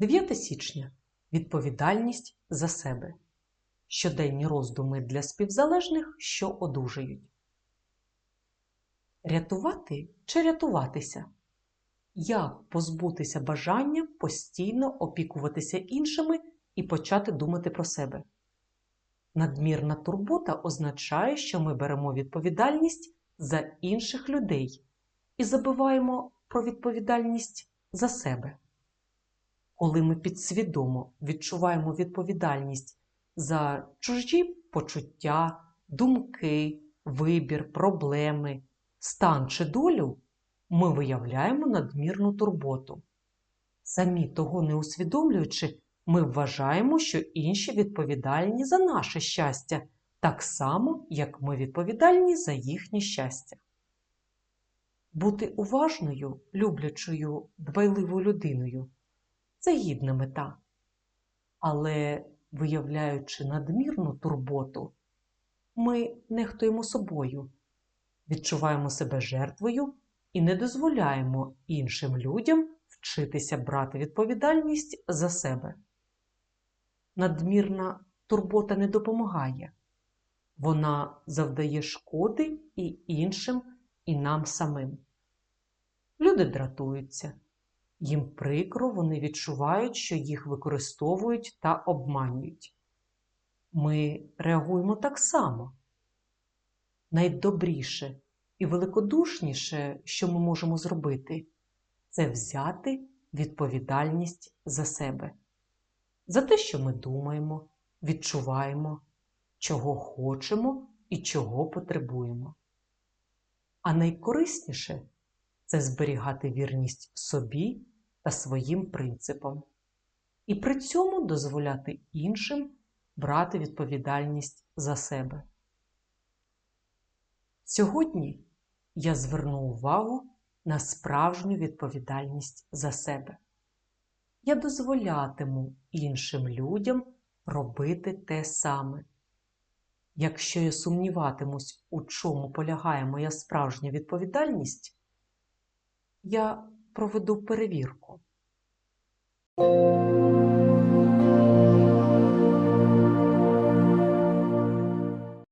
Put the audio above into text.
9 січня. Відповідальність за себе. Щоденні роздуми для співзалежних, що одужають. Рятувати чи рятуватися? Як позбутися бажання постійно опікуватися іншими і почати думати про себе? Надмірна турбота означає, що ми беремо відповідальність за інших людей і забуваємо про відповідальність за себе. Коли ми підсвідомо відчуваємо відповідальність за чужі почуття, думки, вибір, проблеми, стан чи долю, ми виявляємо надмірну турботу. Самі того не усвідомлюючи, ми вважаємо, що інші відповідальні за наше щастя, так само, як ми відповідальні за їхнє щастя. Бути уважною, люблячою, дбайливою людиною це гідна мета. Але, виявляючи надмірну турботу, ми нехтуємо собою, відчуваємо себе жертвою і не дозволяємо іншим людям вчитися брати відповідальність за себе. Надмірна турбота не допомагає, вона завдає шкоди і іншим, і нам самим. Люди дратуються, їм прикро вони відчувають, що їх використовують та обманюють. Ми реагуємо так само. Найдобріше і великодушніше, що ми можемо зробити, це взяти відповідальність за себе, за те, що ми думаємо, відчуваємо, чого хочемо і чого потребуємо. А найкорисніше це зберігати вірність собі та своїм принципам, і при цьому дозволяти іншим брати відповідальність за себе. Сьогодні я зверну увагу на справжню відповідальність за себе. Я дозволятиму іншим людям робити те саме. Якщо я сумніватимусь, у чому полягає моя справжня відповідальність, я проведу перевірку.